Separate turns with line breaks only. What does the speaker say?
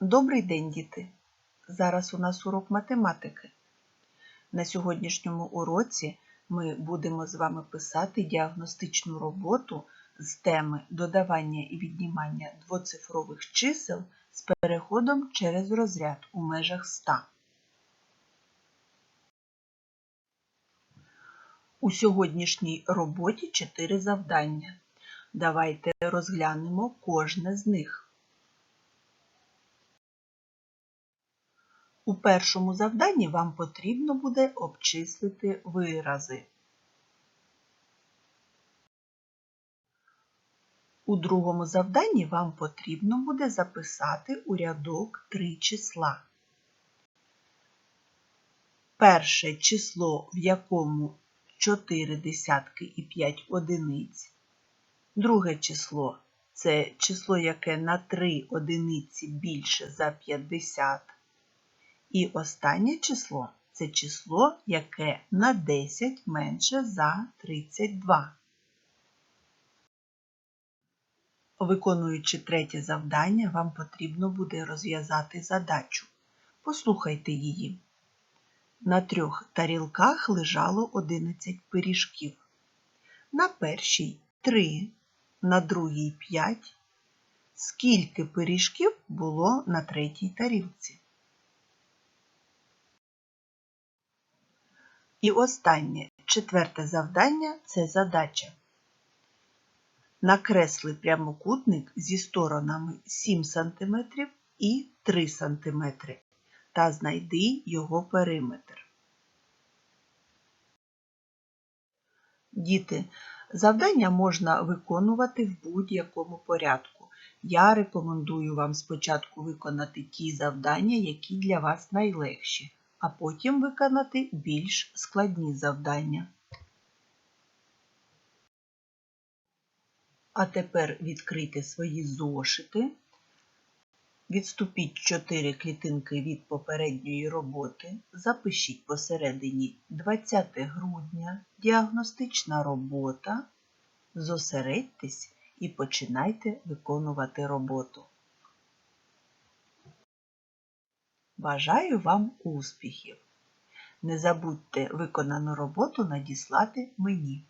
Добрий день, діти! Зараз у нас урок математики. На сьогоднішньому уроці ми будемо з вами писати діагностичну роботу з теми додавання і віднімання двоцифрових чисел з переходом через розряд у межах 100. У сьогоднішній роботі 4 завдання. Давайте розглянемо кожне з них. У першому завданні вам потрібно буде обчислити вирази. У другому завданні вам потрібно буде записати у рядок три числа. Перше число, в якому 4 десятки і 5 одиниць. Друге число це число, яке на 3 одиниці більше за 50. І останнє число це число, яке на 10 менше за 32. Виконуючи третє завдання, вам потрібно буде розв'язати задачу. Послухайте її. На трьох тарілках лежало 11 пиріжків. На першій 3, на другій 5. Скільки пиріжків було на третій тарілці? І останнє, четверте завдання це задача. Накресли прямокутник зі сторонами 7 см і 3 см та знайди його периметр. Діти, завдання можна виконувати в будь-якому порядку. Я рекомендую вам спочатку виконати ті завдання, які для вас найлегші а потім виконати більш складні завдання. А тепер відкрийте свої зошити, відступіть 4 клітинки від попередньої роботи, запишіть посередині 20 грудня, діагностична робота, зосередьтесь і починайте виконувати роботу. Бажаю вам успіхів! Не забудьте виконану роботу надіслати мені.